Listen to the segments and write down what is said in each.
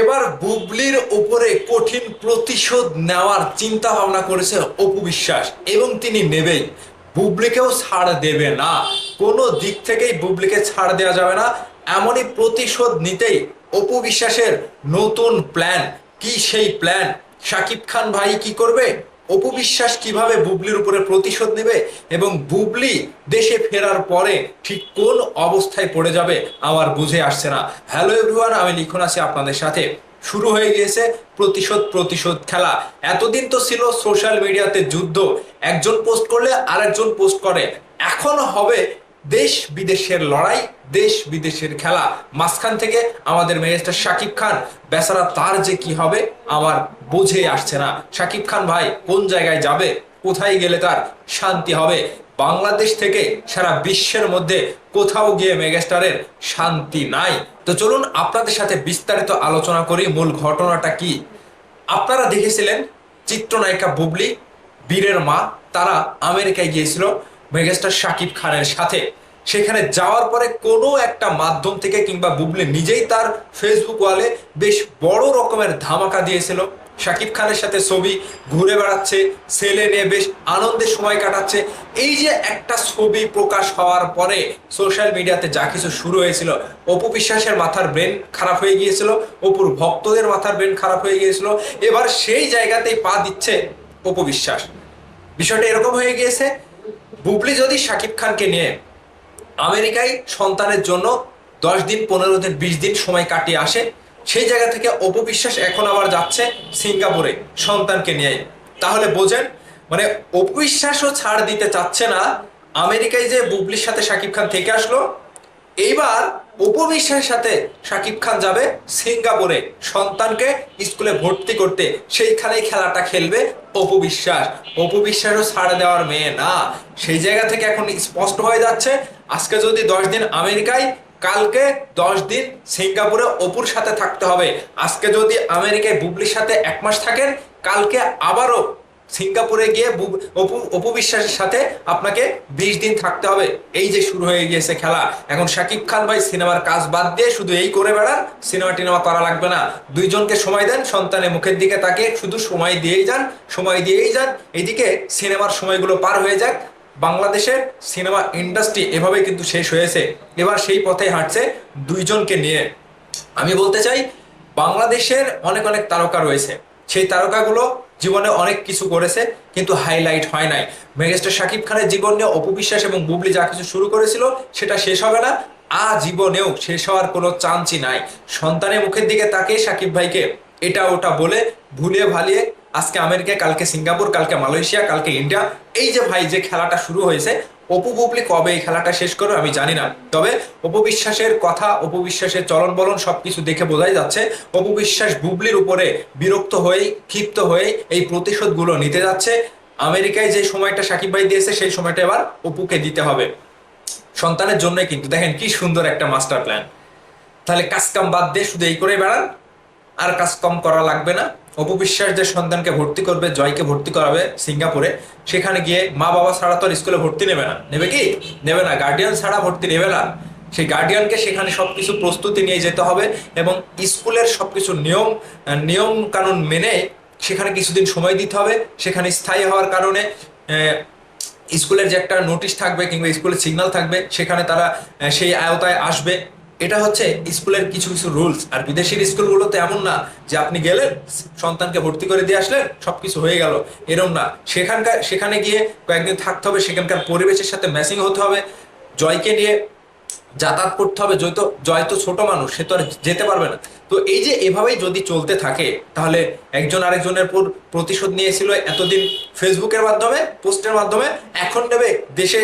এবার বুবলির উপরে কঠিন প্রতিশোধ নেওয়ার চিন্তা ভাবনা করেছে অপু বিশ্বাস, এবং তিনি নেবেই। বুবলিকেও ছাড় দেবে না। কোনো দিক থেকেই বুবলিকে ছাড় দেওয়া যাবে না। এমনই প্রতিশোধ নিতেই অপু বিশ্বাসের নতুন প্ল্যান কি সেই প্ল্যান শাকিব খান ভাই কি করবে? অপু বিশ্বাস কীভাবে বুবলির উপরে প্রতিশোধ নেবে এবং বুবলি দেশে ফেরার পরে ঠিক কোন অবস্থায় পড়ে যাবে আমার বুঝে আসছে না। হ্যালো এভরিওয়ান আমি লিখন আছি আপনাদের সাথে। শুরু হয়ে গিয়েছে প্রতিশোধ প্রতিশোধ খেলা। এতদিন তো ছিল সোশ্যাল মিডিয়াতে যুদ্ধ। একজন পোস্ট করলে আরেকজন পোস্ট করে। এখন হবে দেশ বিদেশের লড়াই, দেশ বিদেশের খেলা। মাঝখান থেকে আমাদের মেয়েস্টার শাকিব খান, বেচারা তার যে কি হবে, আমার বুঝে আসছে না। শাকিব খান ভাই, কোন জায়গায় যাবে? কোথায় গেলে তার শান্তি হবে? বাংলাদেশ থেকে সারা বিশ্বের মধ্যে কোথাও গিয়ে মেগাস্টারের শান্তি নাই। তো চলুন আপনাদের সাথে বিস্তারিত আলোচনা করি, মূল ঘটনাটা কি? আপনারা দেখেছিলেন, চিত্রনায়িকা বুবলি, বীরের মা, তারা আমেরিকায় গিয়েছিল। মেগাস্টার শাকিব খানের সাথে। সেখানে যাওয়ার পরে কোনো একটা মাধ্যম থেকে কিংবা বুবলি নিজেই তার ফেসবুক ওয়ালে বেশ বড় রকমের ধামাকা দিয়েছিল। শাকিব খানের সাথে ছবি ঘুরে বেড়াচ্ছে ছেলে নিয়ে বেশ আনন্দের সময় কাটাচ্ছে। এই যে একটা ছবি প্রকাশ হওয়ার পরে সোশ্যাল মিডিয়াতে যা কিছু শুরু হয়েছিল, অপু বিশ্বাসের মাথার ব্রেন খারাপ হয়ে গিয়েছিল, অপুর ভক্তদের মাথার ব্রেন খারাপ হয়ে গিয়েছিল। এবার সেই জায়গাতেই পা দিচ্ছে অপু বিশ্বাস। বিষয়টা এরকম হয়ে গিয়েছে বুবলি যদি শাকিব খানকে নিয়ে আমেরিকায় সন্তানের জন্য দশ দিন, পনেরো দিন, বিশ দিন সময় কাটিয়ে আসে, সেই জায়গা থেকে অপবিশ্বাস এখন আবার যাচ্ছে সিঙ্গাপুরে সন্তানকে নিয়ে। তাহলে বোঝেন মানে অপবিশ্বাসও ছাড় দিতে চাচ্ছে না, আমেরিকায় যে বুবলির সাথে শাকিব খান থেকে আসলো, এইবার উপবিশ্বাসের সাথে শাকিব খান যাবে সিঙ্গাপুরে। সন্তানকে স্কুলে ভর্তি করতে। সেইখানেই খেলাটা খেলবে অপবিশ্বাস। অপবিশ্বাসও ছাড় দেওয়ার মেয়ে না। সেই জায়গা থেকে এখন স্পষ্ট হয়ে যাচ্ছে, আজকে যদি দশ দিন আমেরিকায়, কালকে দশ দিন সিঙ্গাপুরে অপুর সাথে থাকতে হবে। আজকে যদি আমেরিকায় বুবলির সাথে এক মাস থাকেন, কালকে আবারও সিঙ্গাপুরে গিয়ে অপু অপু বিশ্বাসের সাথে আপনাকে বিশ দিন থাকতে হবে। এই যে শুরু হয়ে গিয়েছে খেলা। এখন শাকিব খান ভাই সিনেমার কাজ বাদ দিয়ে শুধু এই করে বেড়ান, সিনেমা টিনেমা করা লাগবে না। দুইজনকে সময় দেন, সন্তানের মুখের দিকে তাকে শুধু সময় দিয়েই যান, সময় দিয়েই যান। এইদিকে সিনেমার সময়গুলো পার হয়ে যাক। বাংলাদেশের সিনেমা ইন্ডাস্ট্রি এভাবে কিন্তু শেষ হয়েছে। এবার সেই পথে হাঁটছে দুইজনকে নিয়ে। আমি বলতে চাই, বাংলাদেশের অনেক অনেক তারকা রয়েছে। সেই তারকাগুলো জীবনে অনেক কিছু করেছে, কিন্তু হাইলাইট হয় নাই। মেগাস্টার শাকিব খানের জীবন নিয়ে অপবিশ্বাস এবং বুবলি যা কিছু শুরু করেছিল, সেটা শেষ হবে না। আজীবনেও শেষ হওয়ার কোনো চান্সই নাই। সন্তানের মুখের দিকে তাকে শাকিব ভাইকে এটা ওটা বলে ভুলিয়ে ভালিয়ে আজকে আমেরিকা কালকে সিঙ্গাপুর, কালকে মালয়েশিয়া, কালকে ইন্ডিয়া, এই যে ভাই যে খেলাটা শুরু হয়েছে অপু বুবলি কবে এই খেলাটা শেষ করবে আমি জানি না। তবে অপু বিশ্বাসের কথা, অপু বিশ্বাসের চলন বলন সবকিছু দেখে বোঝাই যাচ্ছে। অপু বিশ্বাস বুবলির উপরে বিরক্ত হয়ে ক্ষিপ্ত হয়ে এই প্রতিশোধগুলো নিতে যাচ্ছে। আমেরিকায় যে সময়টা সাকিব ভাই দিয়েছে, সেই সময়টা এবার অপুকে দিতে হবে। সন্তানের জন্যই কিন্তু। দেখেন কি সুন্দর একটা মাস্টার প্ল্যান। তাহলে কাজ কাম বাদ দিয়ে শুধু এই করে বেড়ান। আর কাজ কম করা লাগবে না। অপবিশ্বাস যে সন্তানকে ভর্তি করবে, জয়কে ভর্তি করাবে সিঙ্গাপুরে, সেখানে গিয়ে মা বাবা ছাড়া তো স্কুলে ভর্তি নেবে না। নেবে কি? নেবে না। গার্ডিয়ান ছাড়া ভর্তি নেবে না। সেই গার্ডিয়ানকে সেখানে সবকিছু প্রস্তুতি নিয়ে যেতে হবে এবং স্কুলের সবকিছু নিয়ম নিয়ম কানুন মেনে সেখানে কিছুদিন সময় দিতে হবে। সেখানে স্থায়ী হওয়ার কারণে স্কুলের যে একটা নোটিশ থাকবে কিংবা স্কুলের সিগন্যাল থাকবে, সেখানে তারা সেই আয়তায় আসবে। এটা হচ্ছে স্কুলের কিছু কিছু রুলস আর বিদেশের স্কুলগুলোতে এমন না যে আপনি গেলেন, সন্তানকে ভর্তি করে দিয়ে আসলেন, সবকিছু হয়ে গেল। এরম না। সেখানকার সেখানে গিয়ে কয়েকদিন থাকতে হবে, সেখানকার পরিবেশের সাথে ম্যাচিং হতে হবে, জয়কে নিয়ে যাতায়াত করতে হবে। জয় তো জয় তো ছোট মানুষ, সে তো আর যেতে পারবে না। তো এই যে এভাবেই যদি চলতে থাকে, তাহলে একজন আরেকজনের প্রতিশোধ নিয়েছিল এতদিন ফেসবুকের মাধ্যমে পোস্টের মাধ্যমে, এখন নেবে দেশে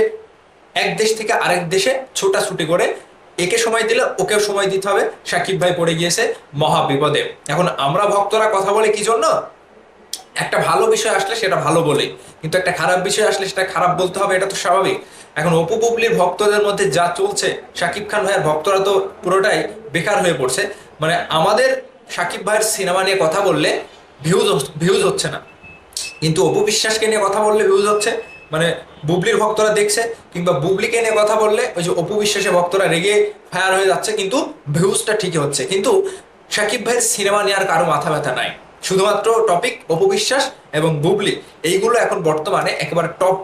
এক দেশ থেকে আরেক দেশে ছোটাছুটি করে একে সময় দিলে ওকেও সময় দিতে হবে। সাকিব ভাই পড়ে গিয়েছে মহা বিপদে এখন আমরা ভক্তরা কথা বলে কি জন্য? একটা ভালো বিষয় আসলে সেটা ভালো বলে। কিন্তু একটা খারাপ বিষয় আসলে সেটা খারাপ বলতে হবে, এটা তো স্বাভাবিক। এখন অপু বুবলির ভক্তদের মধ্যে যা চলছে শাকিব খান ভাইয়ের ভক্তরা তো পুরোটাই বেকার হয়ে পড়ছে। মানে আমাদের শাকিব ভাইয়ের সিনেমা নিয়ে কথা বললে ভিউজ ভিউজ হচ্ছে না। কিন্তু অপু বিশ্বাসকে নিয়ে কথা বললে ভিউজ হচ্ছে। মানে বুবলির ভক্তরা দেখছে, কিংবা বুবলিকে নিয়ে কথা বললে ওই যে অপু বিশ্বাসের ভক্তরা রেগে ফায়ার হয়ে যাচ্ছে, কিন্তু ভিউজটা ঠিকই হচ্ছে। কিন্তু সাকিব ভাইয়ের সিনেমা নেওয়ার কারও মাথা ব্যথা নাই। শুধুমাত্র টপিক অপবিশ্বাস এবং বুবলি, এইগুলো এখন বর্তমানে একেবারে টপ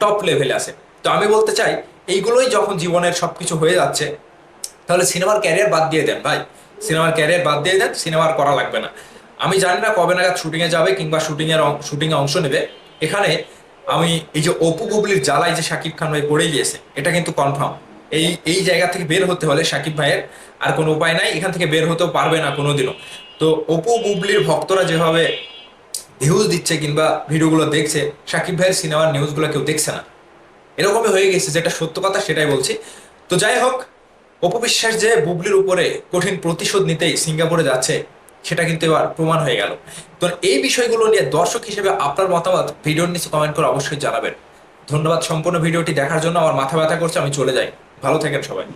টপ লেভেলে আছে। তো আমি বলতে চাই, এইগুলোই যখন জীবনের সবকিছু হয়ে যাচ্ছে, তাহলে সিনেমার ক্যারিয়ার বাদ দিয়ে দেন ভাই। সিনেমার ক্যারিয়ার বাদ দিয়ে দেন সিনেমার করা লাগবে না। আমি জানি না কবে নাগাদ শুটিংয়ে যাবে কিংবা শুটিংয়ের শুটিংয়ে অংশ নেবে। এখানে আমি এই যে অপু গুবলির জ্বালায় যে শাকিব খান ভাই পড়ে গিয়েছে, এটা কিন্তু কনফার্ম এই এই জায়গা থেকে বের হতে হলে শাকিব ভাইয়ের আর কোনো উপায় নাই, এখান থেকে বের হতেও পারবে না কোনোদিনও। তো অপু বুবলির ভক্তরা যেভাবে ভিউজ দিচ্ছে কিংবা ভিডিওগুলো দেখছে শাকিব ভাইয়ের সিনেমার নিউজগুলো কেউ দেখছে না। এরকমই হয়ে গেছে, যেটা সত্য কথা সেটাই বলছি। তো যাই হোক অপবিশ্বাস যে বুবলির উপরে কঠিন প্রতিশোধ নিতেই সিঙ্গাপুরে যাচ্ছে সেটা কিন্তু এবার প্রমাণ হয়ে গেল। তো এই বিষয়গুলো নিয়ে দর্শক হিসেবে আপনার মতামত ভিডিওর নিচে কমেন্ট করে অবশ্যই জানাবেন। ধন্যবাদ সম্পূর্ণ ভিডিওটি দেখার জন্য। আমার মাথা ব্যথা করছে, আমি চলে যাই। ভালো থাকেন সবাই।